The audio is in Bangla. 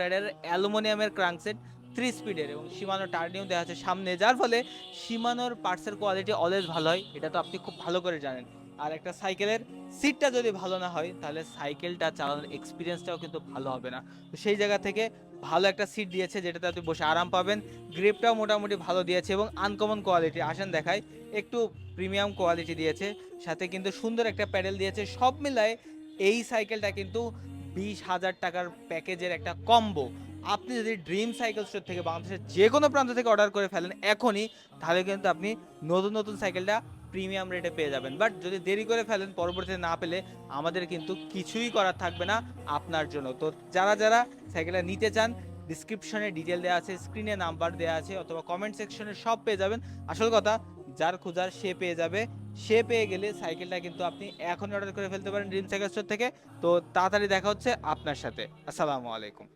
রাইডার অ্যালুমিনিয়ামের ক্রাঙ্কসেট থ্রি স্পিডের এবং সীমানো টার্নিং দেওয়া আছে সামনে, যার ফলে সীমানোর পার্টসের কোয়ালিটি অলওয়েজ ভালো হয়। এটা তো আপনি খুব ভালো করে জানেন। আর একটা সাইকেলের সিটটা যদি ভালো না হয়, তাহলে সাইকেলটা চালানোর এক্সপিরিয়েন্সটাও কিন্তু ভালো হবে না। তো সেই জায়গা থেকে ভালো একটা সিট দিয়েছে, যেটাতে আপনি বসে আরাম পাবেন। গ্রিপটাও মোটামুটি ভালো দিয়েছে এবং আনকমন কোয়ালিটি আসেন দেখায় একটু প্রিমিয়াম কোয়ালিটি দিয়েছে, সাথে কিন্তু সুন্দর একটা প্যাডেল দিয়েছে। সব মিলায় এই সাইকেলটা কিন্তু বিশ হাজার টাকার প্যাকেজের একটা কম্বো আপনি যদি ড্রিম সাইকেল স্টোর থেকে বাংলাদেশের যে কোনো প্রান্ত থেকে অর্ডার করে ফেলেন এখনই, তাহলে কিন্তু আপনি নতুন নতুন সাইকেলটা প্রিমিয়াম রেটে পেয়ে যাবেন। বাট যদি দেরি করে ফেলেন, পরবর্তীতে না পেলে, আমাদের কিন্তু কিছুই করার থাকবে না আপনার জন্য। তো যারা যারা সাইকেলটা নিতে চান ডিসক্রিপশনে ডিটেল দেওয়া আছে স্ক্রিনে নাম্বার দেওয়া আছে, অথবা কমেন্ট সেকশনে সব পেয়ে যাবেন। আসল কথা, যার খোঁজার সে পেয়ে যাবে সে পেয়ে গেলে সাইকেলটা কিন্তু আপনি এখন অর্ডার করে ফেলতে পারেন ড্রিম সাইকেল স্টোর থেকে। তো তাড়াতাড়ি দেখা হচ্ছে আপনার সাথে। আসসালামু আলাইকুম।